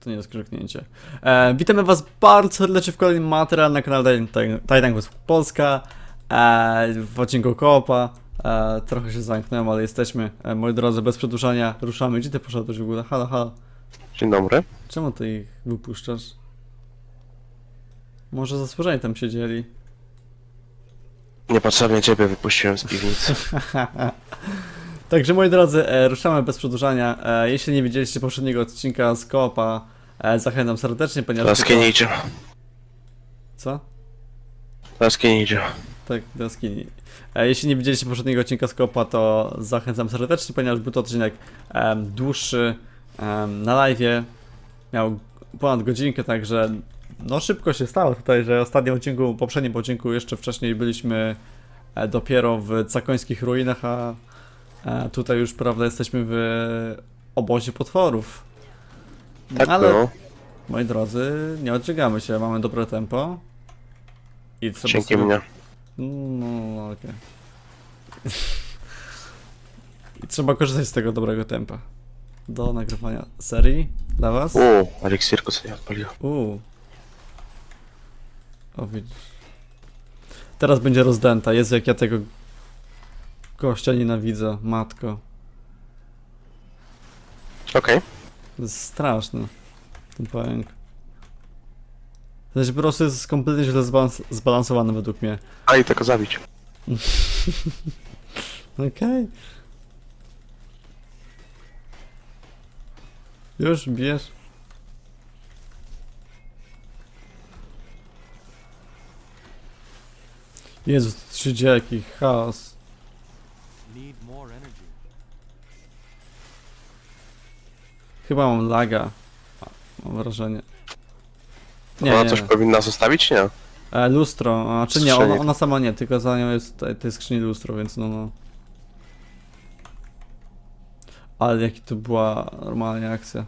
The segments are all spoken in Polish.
To nie jest krzyknięcie. E, witamy was bardzo serdecznie w kolejnym materiale na kanale Titan Quest Polska. E, w odcinku Koopa. E, trochę się zamknąłem, ale jesteśmy. E, moi drodzy, bez przedłużania ruszamy. Gdzie ty poszedłeś w ogóle? Halo, halo. Dzień dobry. Czemu ty ich wypuszczasz? Może zasłużeni tam siedzieli? Niepotrzebnie ciebie wypuściłem z piwnicy. Także moi drodzy, e, ruszamy bez przedłużania. E, jeśli nie widzieliście poprzedniego odcinka z Koopa, e, zachęcam serdecznie, ponieważ... Teraz nie idzie. Co? Teraz nie idzie. Tak, do skini. E, jeśli nie widzieliście poprzedniego odcinka z Kopa, to zachęcam serdecznie, ponieważ był to odcinek em, dłuższy em, na live. Miał ponad godzinkę, także no szybko się stało tutaj, że ostatnim odcinku, poprzednim odcinku jeszcze wcześniej byliśmy e, dopiero w Cakońskich ruinach, a e, tutaj już prawda jesteśmy w obozie potworów. Tak Ale było. moi drodzy, nie odżegamy się, mamy dobre tempo. I trzeba Dzięki sobie- mnie. no, okej. I trzeba korzystać z tego dobrego tempa. Do nagrywania serii dla was. Uuu, eliksirku sobie nie odpaliłem. Uuu. O widzisz. Teraz będzie rozdęta. Jezu, jak ja tego gościa nienawidzę. Matko. Okej. To jest straszne. Ten pająk. Znaczy po prostu jest kompletnie źle zbalans- zbalansowany według mnie. A i tego zabić. Okej. Już bijesz? Jezu, dzieje, jaki chaos. Need more energy. Chyba mam laga. Mam wrażenie. Nie, Ona nie. coś powinna zostawić? Nie. E, lustro, a czy nie, ona, ona sama nie, tylko za nią jest tej, tej skrzyni lustro, więc no no. Ale jaki to była normalnie akcja.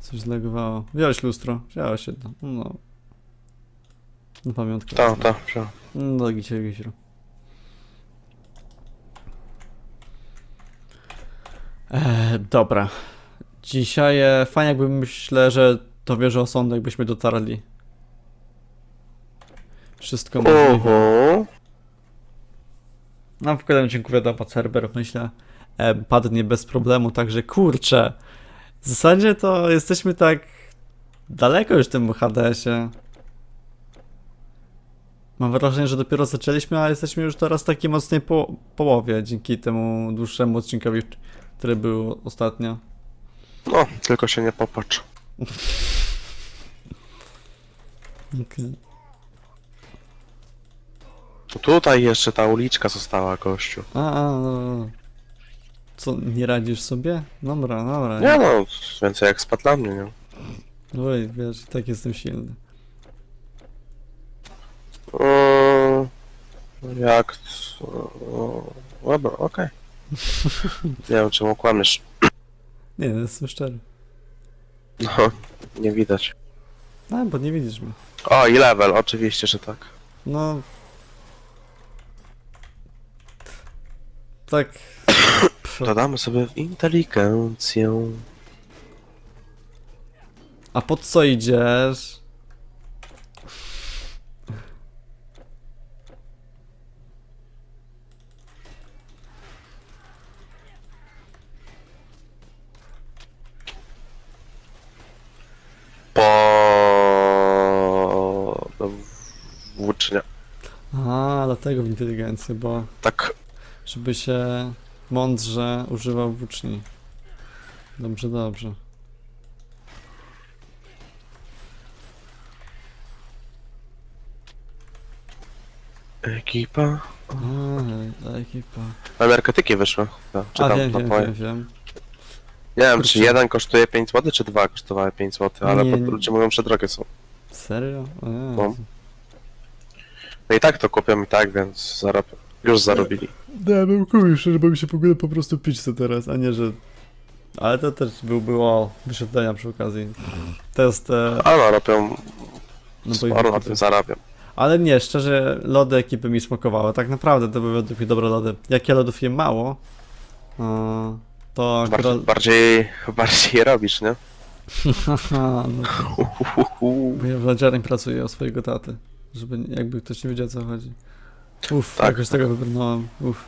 Coś zlegowało. Wziąłeś lustro, wziąłeś jedno, no. Na pamiątkę. Tak, tak, wziąłem. No, gicie, gicie. E, dobra. Dzisiaj e, fajnie jakby myślę, że to wierzę o sąd, jakbyśmy dotarli. Wszystko możliwe. No w kolejnym odcinku wiadomo, Cerber myślę e, padnie bez problemu, także kurczę. W zasadzie to jesteśmy tak daleko już w tym HDS-ie. Mam wrażenie, że dopiero zaczęliśmy, a jesteśmy już teraz w takiej mocnej po połowie dzięki temu dłuższemu odcinkowi, który był ostatnio. No, tylko się nie popatrz. Okay. To tutaj jeszcze ta uliczka została, gościu. A, a, no, no. Co, nie radzisz sobie? Dobra, dobra. Nie no, więcej jak spadł dla mnie, nie? Oj, wiesz, i tak jestem silny. Eee, jak... o, Dobra, okej. Nie wiem, czemu kłamiesz. Nie, jestem szczery. No, nie widać. A, bo nie widzisz mnie. O, i level, oczywiście, że tak. No. Tak. Dodamy sobie w inteligencję. A po co idziesz? Po... no, Włócznia. A, dlatego w inteligencji, bo Tak, żeby się mądrze używał włóczni. Dobrze, dobrze. ekipa. A, ekipa. Energetyki wyszły. Ja A, czytam wiem, wiem, napoje. wiem, wiem. Nie wiem, Kurczę. czy jeden kosztuje 5 zł, czy dwa kosztowały 5 zł, ale Nie, po- nie. ludzie mówią, że drogie są. Serio? O Jezu. No. No i tak to kupią i tak, więc zarobią. Już zarobili. Ja bym kupił, szczerze, bo mi się w ogóle po prostu pić to teraz, a nie, że... Ale to też byłby o wyświetlenia przy okazji. To jest... E, Ale no, robią, no sporo na tym zarabiam. Ale nie, szczerze, lody ekipy mi smakowały. Tak naprawdę to były według mnie dobre lody. Jak ja lodów jem mało, e, to Bardziej, akurat... bardziej, bardziej je robisz, nie? Haha, no to, bo ja w Ladziarni pracuję o swojego taty. Żeby jakby ktoś nie wiedział o co chodzi. Uff, Tak. jakoś tego wybrnąłem. Uff.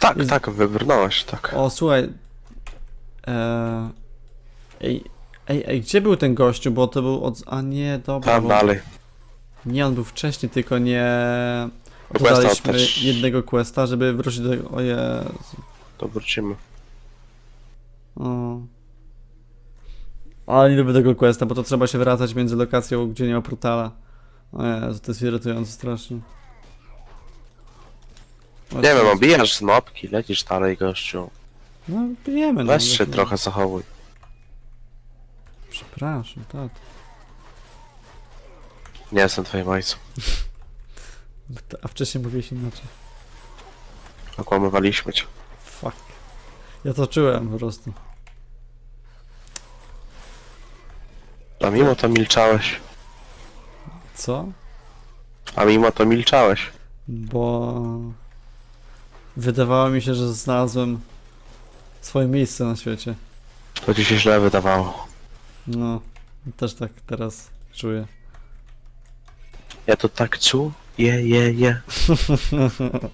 Tak, tak, wybrnąłeś, tak. O, słuchaj. Eee, ej, ej, ej, gdzie był ten gościu? Bo to był od... A nie, dobra. Tam bo... dalej. Nie, on był wcześniej, tylko nie... Questa Dodaliśmy też. jednego questa, żeby wrócić do... O Jezu. To wrócimy. O. Ale nie lubię tego questa, bo to trzeba się wracać między lokacją, gdzie nie ma portala. O Jezu, to jest irytujące strasznie. Nie wiem, obijasz z nopki, lecisz dalej, gościu. No, bijemy, no. Weź się trochę zachowuj. Przepraszam, tak. Nie jestem twoim ojcem. A wcześniej mówiłeś inaczej. Okłamywaliśmy cię. Fuck. Ja to czułem po prostu. A mimo to milczałeś. Co? A mimo to milczałeś. Bo... Wydawało mi się, że znalazłem swoje miejsce na świecie. To ci się źle wydawało. No, też tak teraz czuję. Ja to tak czuł? Je, je, je.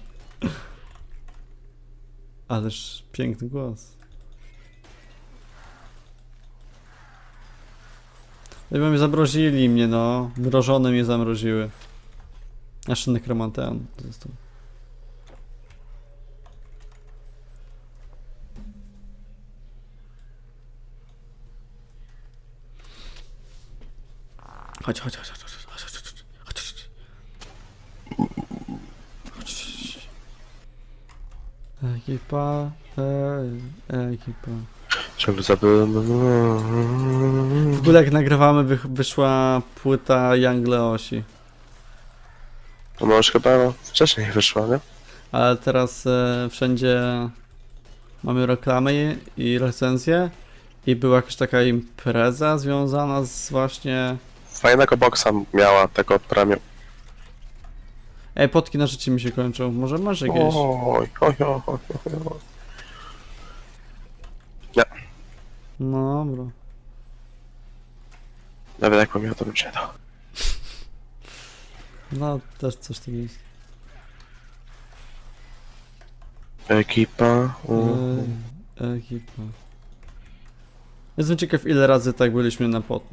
Ależ piękny głos. Jakby mnie zamrozili mnie, no. Mrożone mnie zamroziły. Jeszcze nekromanteon został. Chodź, chodź, chodź, chodź, chodź, chodź, chodź, chodź, chodź. Chodź. Ekipa, e, ekipa. Zabyłem. W ogóle jak nagrywamy wych, wyszła płyta Young Leosi. No już chyba wcześniej wyszła, nie? Ale teraz e, wszędzie mamy reklamy i recenzje i była jakaś taka impreza związana z właśnie... Fajnego boksa miała tego premium. Ej, potki na życie mi się kończą. Może masz jakieś? Oj, oj, oj, oj, oj. No dobra. Nawet jakbym miał, to bym nie dał. No, też coś takiego jest. Ekipa. Uh. E, ekipa. Jestem ciekaw ile razy tak byliśmy na pot...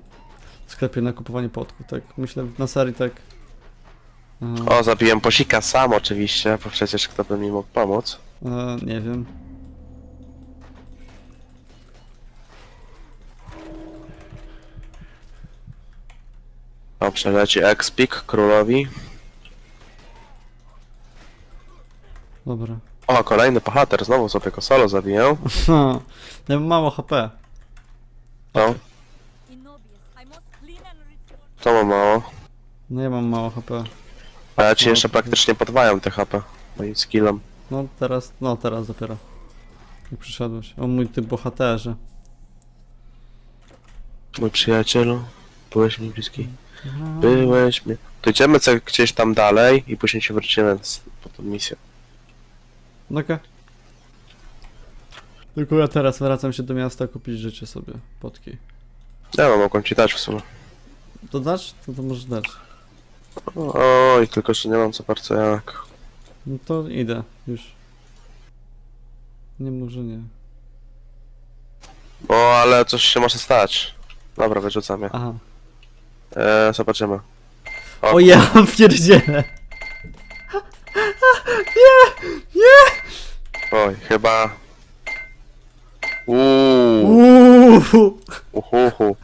w sklepie na kupowanie potku, tak myślę na serii tak... E, O, zabiłem posika sam oczywiście, bo przecież kto by mi mógł pomóc. E, nie wiem. Dobrze, leci Expik królowi. Dobra. O, kolejny bohater, znowu sobie go solo zabiję. Ha, ja mam mało HP. No, to ma mało. No ja mam mało HP. A ja ci jeszcze praktycznie podwajam te HP. Moim skillem. No teraz, no teraz dopiero. Jak przyszedłeś. O mój ty bohaterze. Mój przyjacielu, byłeś mi bliski. Byłeś mi. To idziemy co gdzieś tam dalej i później się wrócimy z- po tą misję. No okej. Tylko ja teraz wracam się do miasta kupić życie sobie. Potki. Ja no, mogłem ci dać w sumie. To dasz? To, to możesz dać. Oj, tylko że nie mam za bardzo jak. No to idę już. Nie może nie. O, ale coś się może stać. Dobra, wyrzucam je. Aha. Eee, zobaczymy. O ja pierdzielę. Oj, chyba... Uuu, Uuu. uhuhu.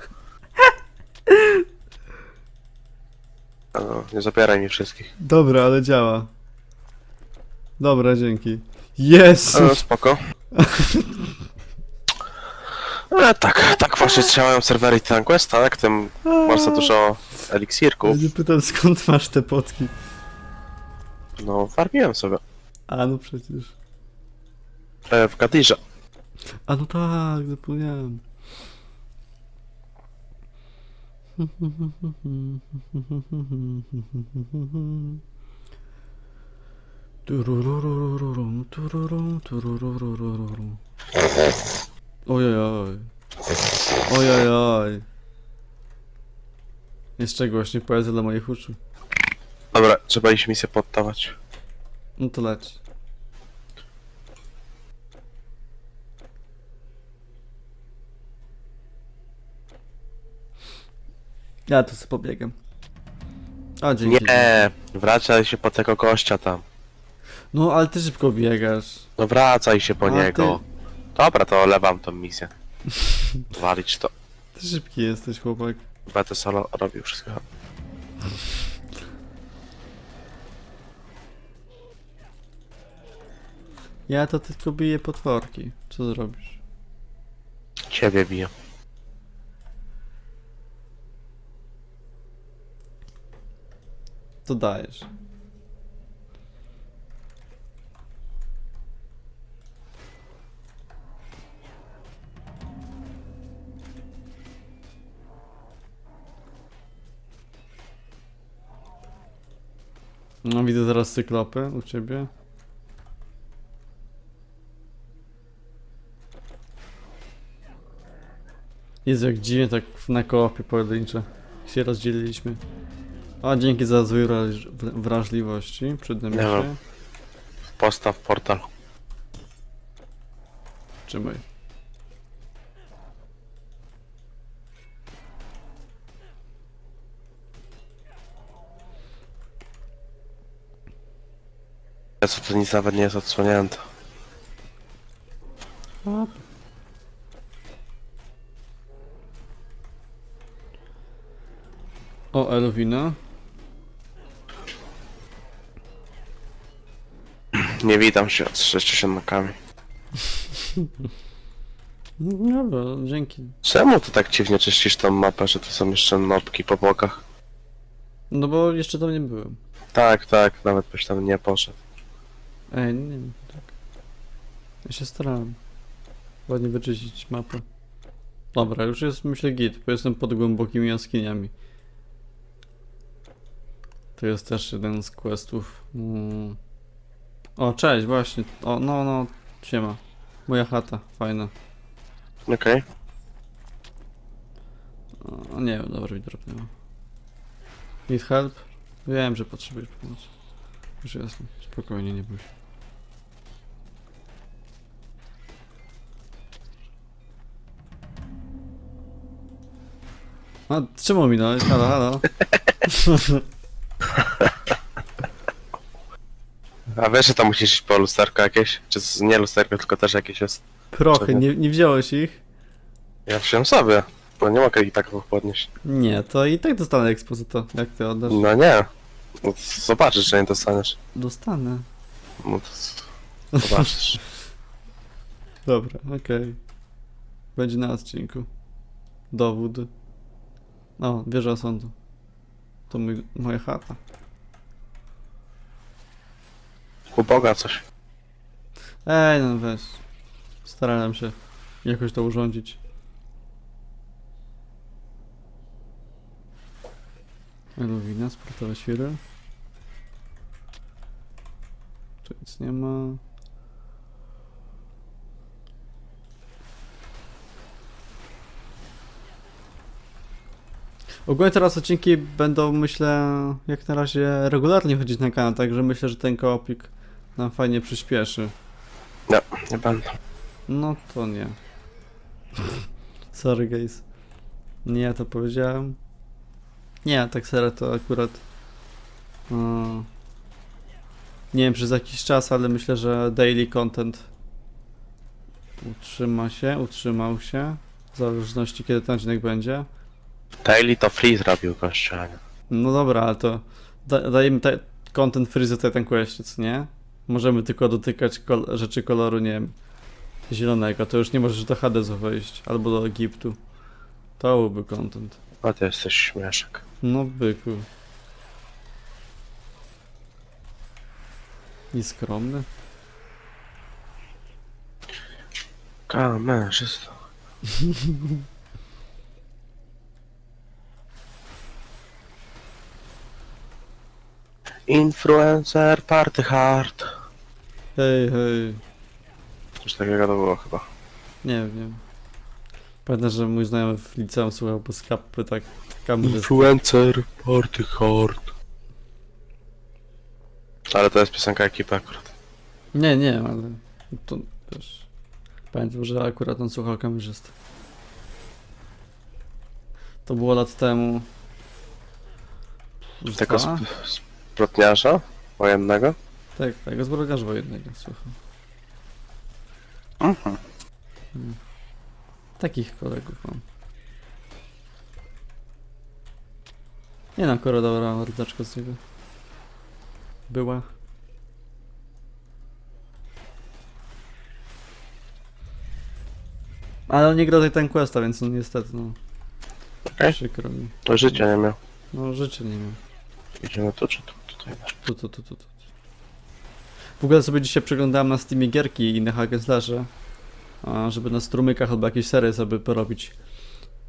No, nie zabieraj mi wszystkich. Dobra, ale działa. Dobra, dzięki. Jezu! E, spoko. E, tak, tak właśnie działają serwery Titan Quest, tak? Tym masz za dużo Ja eliksirków. nie pytam skąd masz te potki. No, farmiłem sobie. A no przecież. E, w Gadirze. A no tak, zapomniałem. Turururururum, tururum, turururururum. Ojojoj. Ojojoj. Jeszcze głośniej poezja dla moich uszu. Dobra, trzeba iść misję poddawać. No to leć. Ja tu sobie pobiegam. A dzięki. Nie, wracaj się po tego gościa tam. No ale ty szybko biegasz. No wracaj się po A niego. Dobra, to olewam tą misję. Walić to. Ty szybki jesteś, chłopak. Będę solo robił wszystko. Ja to tylko biję potworki. Co zrobisz? Ciebie biję. To dajesz. No widzę zaraz cyklopy u ciebie. Jezu, jak dziwnie tak na koopie pojedyncze się rozdzieliliśmy. O, dzięki za wraż- wrażliwości. Przydam Nie się. Postaw portal. Trzymaj. Co to nic nawet nie jest odsłonięte. O, Elwina. Nie witam się z sześciosiątkami. No, Dobra, dzięki. Czemu ty tak dziwnie czyścisz tą mapę, że tu są jeszcze nopki po bokach? No bo jeszcze tam nie byłem. Tak, tak, nawet byś tam nie poszedł. Ej, nie wiem, tak. Ja się starałem. Ładnie wyczyścić mapę. Dobra, już jest myślę git, bo jestem pod głębokimi jaskiniami. To jest też jeden z questów. Mm. O, cześć, właśnie. O, no, no, siema. Moja chata, fajna. Okej. O, nie wiem, dobra, mi drobnęło. Need help? Wiem, że potrzebujesz pomocy. Już jasne, spokojnie, nie bój się. A, czemu minąłeś? Halo, halo. A wiesz, że tam musisz iść po lusterko jakieś? Czy z- nie lusterko, tylko też jakieś jest? Prochy, nie, nie wziąłeś ich? Ja wziąłem sobie. No nie mogę ich tak podnieść. Nie, to i tak dostanę ekspozyto, jak ty oddasz. No nie. No, to zobaczysz, że nie dostaniesz. Dostanę. No to zobaczysz. Dobra, okej. Będzie na odcinku. Dowód. O, wieża sądu. To mój, moja chata. Uboga coś. Ej, no weź. Starałem się jakoś to urządzić. Eluwina, sportowe świry. Tu nic nie ma. Ogólnie teraz odcinki będą, myślę, jak na razie regularnie chodzić na kanał, także myślę, że ten koopik nam fajnie przyspieszy. Nie będę. No to nie. Sorry guys. Nie ja to powiedziałem. Nie, tak serio to akurat. e, nie wiem przez jakiś czas, ale myślę, że daily content utrzyma się, utrzymał się. W zależności kiedy ten odcinek będzie. Daily to free zrobił gościu, a nie. No dobra, ale to da, dajemy te, content free za ten quest, co nie? Możemy tylko dotykać kol rzeczy koloru, nie wiem, zielonego. To już nie możesz do Hadesu wejść, albo do Egiptu. To byłby content. A ty jesteś śmieszek. No byku. Nieskromny. Kamerzysta. Influencer party hard. Hej, hej. Coś takiego to było chyba. Nie wiem, nie wiem. Pamiętam, że mój znajomy w liceum słuchał po skapy, tak kamery. Influencer, party hard. Ale to jest piosenka ekipy akurat. Nie, nie, ale to też. Pamiętam, że akurat on słuchał kamerzysty. To było lat temu. Tego dwa? sp- sprotniarza wojennego. Tak, tak, zbrogarza wojennego słuchał. Mhm. Takich kolegów mam. Nie no, koro dobra mordaczka z niego. Była. Ale on nie gra tej ten questa, więc no niestety no. Okej. Przykro mi. To życia nie miał. No życie nie miał. Idziemy tu czy tu? Tu, tu, tu, tu, tu. W ogóle sobie dzisiaj przeglądałem na Steamie gierki i inne hack and slashe, a, żeby na strumykach albo jakieś serie sobie porobić.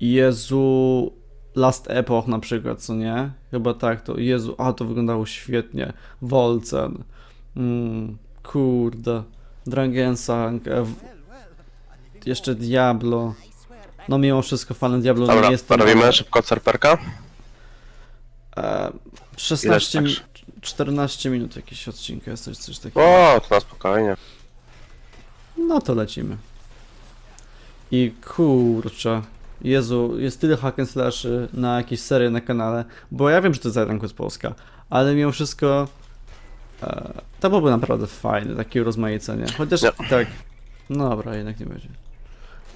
Jezu, Last Epoch na przykład, co nie? Chyba tak, to Jezu, a to wyglądało świetnie. Volcen, mm, kurde, Dragonsang, e, jeszcze Diablo. No mimo wszystko fanem Diablo Dobra, nie jestem. robimy szybko cerperka. E, 16, Ile mi- tak? 14 minut jakieś odcinka jest coś, coś takiego. O, to na spokojnie. No to lecimy. I kurczę. Jezu, jest tyle hack and slashy na jakieś serie na kanale, bo ja wiem, że to jest Iron Quest Polska, ale mimo wszystko e, to byłoby naprawdę fajne, takie urozmaicenie. Chociaż Nie. tak, no dobra, jednak nie będzie.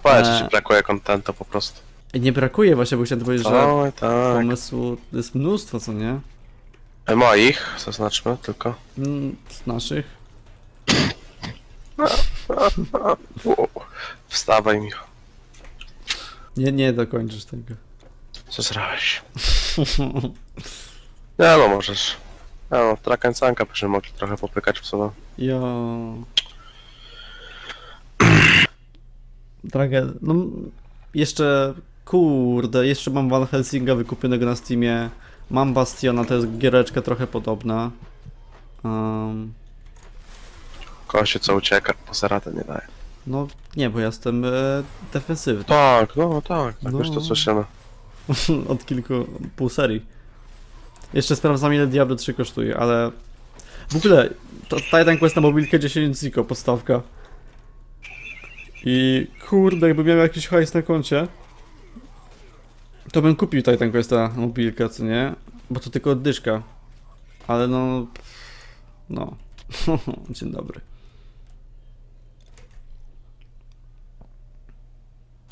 Eee. że ci brakuje kontentu po prostu. Nie brakuje właśnie, bo chciałem powiedzieć, że Oj, tak. pomysłu jest mnóstwo, co nie? Moich, zaznaczmy tylko. Mm, Z naszych. U, Wstawaj, Michał. Nie, nie dokończysz tego. Co zrobiłeś? Nie no, możesz. Ja no, trakencanka byśmy mogli trochę popykać w sumie. Jo. Dragę. No jeszcze. Kurde, jeszcze mam Van Helsinga wykupionego na Steamie. Mam Bastiona, to jest giereczka trochę podobna. Um, Kogoś co ucieka, poza radę nie daje. no nie, bo ja jestem e, defensywny. Tak, no tak, tak No. już to słyszymy. Od kilku, pół serii. Jeszcze sprawdzam ile Diablo 3 kosztuje, ale... W ogóle, to Titan Quest na mobilkę 10 ziko, podstawka. I kurde, jakby miał jakiś hajs na koncie, to bym kupił Titan Questa mobilkę, co nie? Bo to tylko oddyszka. Ale no... No. Dzień dobry.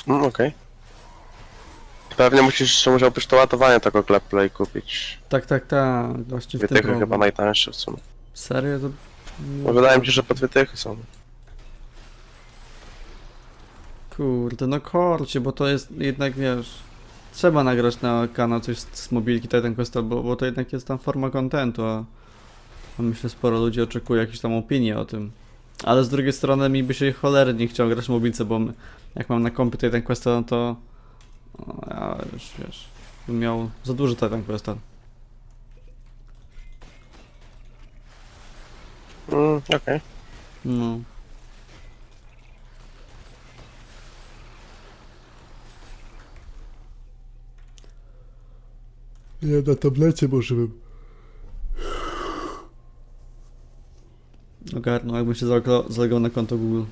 Mm, okej. Pewnie musisz, musiałbyś to ładowanie tego Play kupić. Tak, tak, tak. Właśnie w Dwie tym tychy chyba problem. najtańsze w sumie. Serio? To... No, wydaje mi się, że po dwie tychy są. Kurde, no korcie, bo to jest jednak, wiesz, trzeba nagrać na kanał coś z, z mobilki Titan Questa, bo, bo to jednak jest tam forma kontentu, a, a myślę sporo ludzi oczekuje jakieś tam opinie o tym. Ale z drugiej strony mi by się cholernie chciał grać w mobilce, bo jak mam na kompie Titan Questa, no to no, ja już, wiesz, bym miał za dużo Titan Questa. Mm, okej. No. Ja na tablecie może bym. Ogarnął, jakbym się zalogał- na konto Google.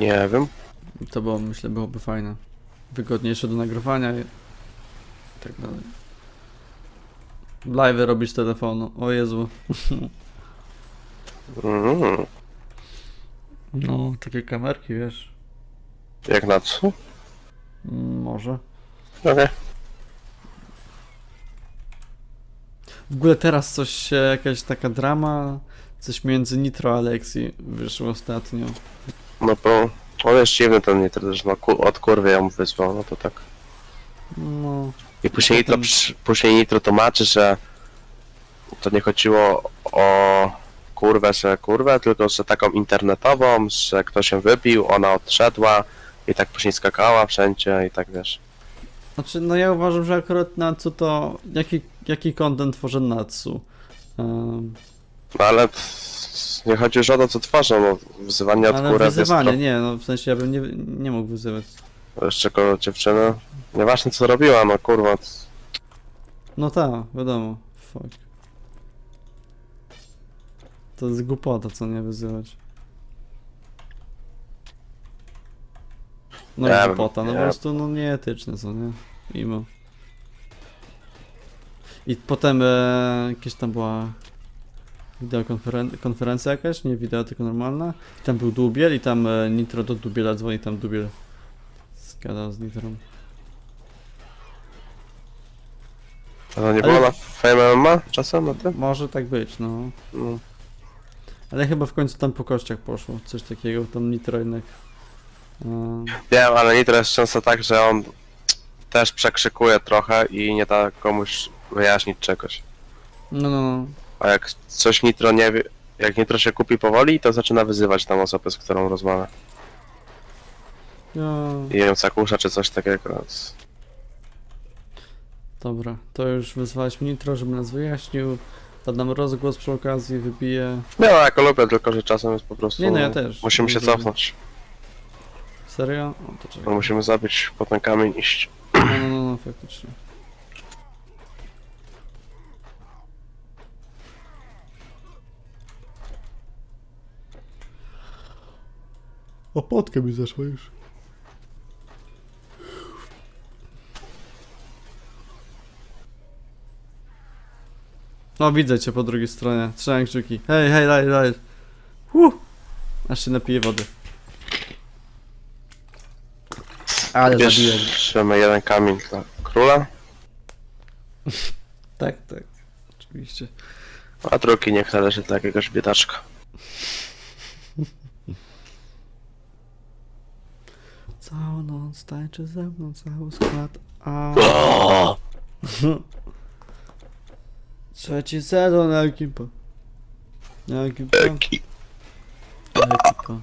Nie wiem. To było, myślę, byłoby fajne. Wygodniejsze do nagrywania i tak dalej. Live robić z telefonu. O Jezu. Mm, No, takie kamerki, wiesz. jak na co? Mm, Może. Okej. W ogóle teraz coś się, jakaś taka drama, coś między Nitro a Alexi wyszło ostatnio. No bo on jest dziwny ten Nitro też, no ku, od kurwy ją wyzwał, no to tak. No, I później Nitro, Potem- przy- później Nitro tłumaczy, że to nie chodziło o kurwę, że kurwę, tylko że taką internetową, że ktoś się wybił, ona odszedła i tak później skakała wszędzie i tak wiesz. znaczy, no ja uważam, że akurat Natsu to, jaki, jaki content tworzy Natsu? Um, ale nie chodzi już o to, co tworzą, no, wzywanie od Ale jest wyzywanie, nie, no w sensie ja bym nie, nie mógł wyzywać. jeszcze koło dziewczyny. Nieważne co robiła, no kurwa. No tak, wiadomo. Fuck. To jest głupota, co nie wyzywać. No Nie wiem, głupota, no nie po prostu no nieetyczne, co nie? Imo. I potem e, jakieś tam była wideokonferencja konferencja jakaś, nie wideo, tylko normalna. I tam był Dubiel i tam e, Nitro do Dubiela dzwoni, tam Dubiel zgadał z Nitrą. A to nie Ale- było na Fame MMA czasem na tym? Może tak być, no. No. Ale chyba w końcu tam po kościach poszło, coś takiego, tam Nitro jednak. e, Wiem, ale Nitro jest często tak, że on też przekrzykuje trochę i nie da komuś wyjaśnić czegoś. no, no, no. A jak coś Nitro nie wie, jak Nitro się kupi powoli, to zaczyna wyzywać tam osobę, z którą rozmawia. Ja, I ją zakusza czy coś takiego. Więc... dobra, to już wyzwaliśmy Nitro, żeby nas wyjaśnił. Da nam rozgłos przy okazji, wybije. Nie no, jako lubię, tylko że czasem jest po prostu... Nie, no ja też. Musimy się Lubię. cofnąć. Serio? O, to No, czekaj. musimy zabić po ten kamień iść. No, no, no, no, faktycznie. Opłatkę mi zeszła już. No widzę cię po drugiej stronie. Trzymaj kciuki. Hej, hej, daj, daj. Uh! Aż się napiję wody. Ale zabiłem. Bierzemy jeden kamień dla króla, Tak, tak. Oczywiście. a drugi niech należy dla jakiegoś biedaczka. Całą noc tańczy ze mną cały skład A. Trzeci sezon ekipa. Ekipa. Eki, Ekipa.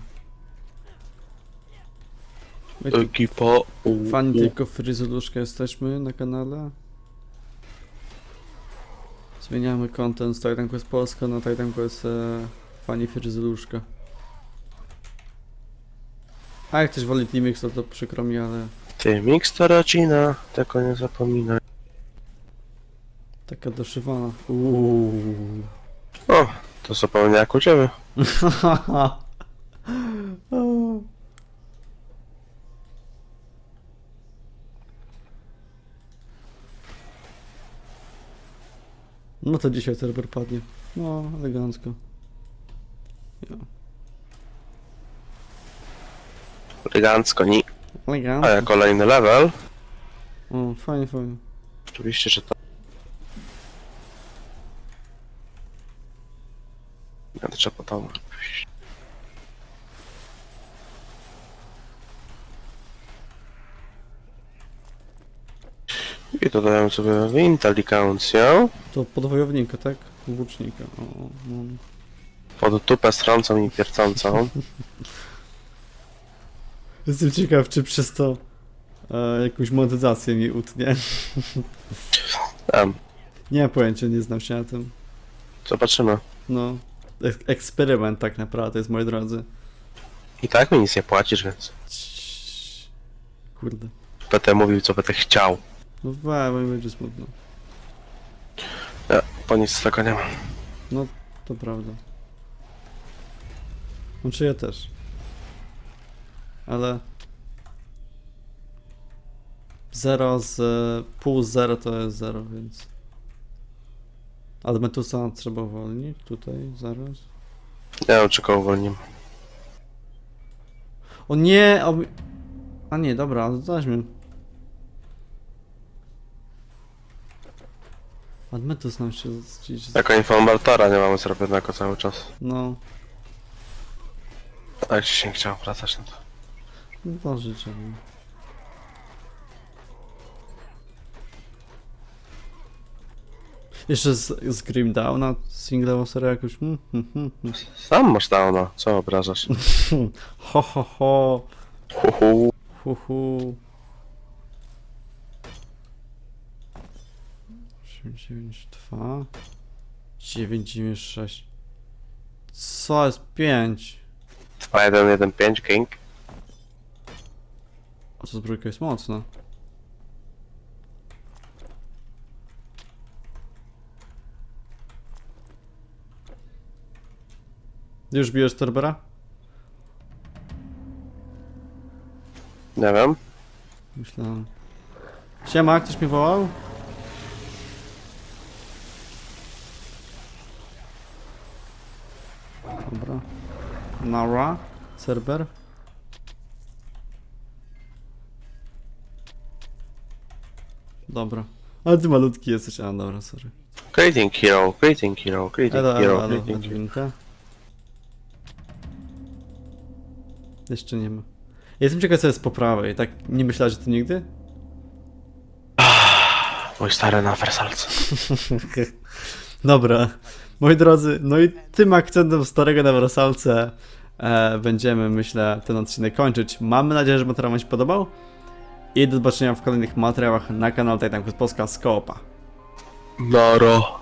Ekipa. fani tylko fryzuluszka jesteśmy na kanale. Zmieniamy content z Titan Quest Polska na Titan Quest e, fani fryzuluszka. A jak ktoś woli Teamix, to, to przykro mi, ale Ty, mix to rodzina, tego nie zapominaj. taka doszywana. Uuu. O, to zupełnie jak u ciebie. No to dzisiaj serwer padnie. No, elegancko. Ja. Elegancko, ni. A Elegancko. jak kolejny level, O, fajnie, fajnie. oczywiście, że to... Ja to trzeba pójść. I dodałem sobie inteligencję. To podwojownika, tak? Włócznika. O, no. Pod dupę strącą i pierdzącą. Jestem ciekaw, czy przez to e, jakąś monetyzację mi utnie. Em, Nie mam pojęcia, nie znam się na tym. zobaczymy. No, ek- eksperyment tak naprawdę jest, moi drodzy. I tak mi nic nie płacisz, więc Ciii. Kurde. będę mówił, co będę chciał. No we, mi będzie smutno. Ja, bo nic z tego nie mam. No, to prawda. Znaczy ja też. Ale... Zero z... pół z zero to jest zero, więc... Ale Metusa trzeba uwolnić tutaj, zaraz. Czy go uwolnimy. O nie! O... mi- A nie, dobra, zaśmy. Admetus nam się gdzieś... Jako informatora nie mamy zrobionego cały czas. No, A jak ci się nie chciał wracać, no to... No. Jeszcze z, z Grim Downa singlową serię jakoś. Hmm, hmm, hmm, hmm. Sam masz downa, co obrażasz? Ho, ho, ho. Hu, hu. Hu, hu. 892 996 Co jest 5? 2115 King. A co zbrójka jest mocna. Już bijesz Torbera? Nie wiem. Myślałem. Siema, ktoś mnie wołał? Dobra. Nara, serwer. Dobra. Ale ty malutki jesteś, a dobra, sorry. Greeting hero, greeting hero, greeting Elo, hero, elo, elo, greeting hero. Jeszcze nie ma. Jestem ciekaw co jest po prawej, tak nie myślałeś, że to nigdy? Mój stary na wersalce. Dobra, moi drodzy, no i tym akcentem starego na wersalce e, będziemy, myślę, ten odcinek kończyć. Mamy nadzieję, że materiał Wam się podobał i do zobaczenia w kolejnych materiałach na kanale Titan Polska z Koopa. Noro.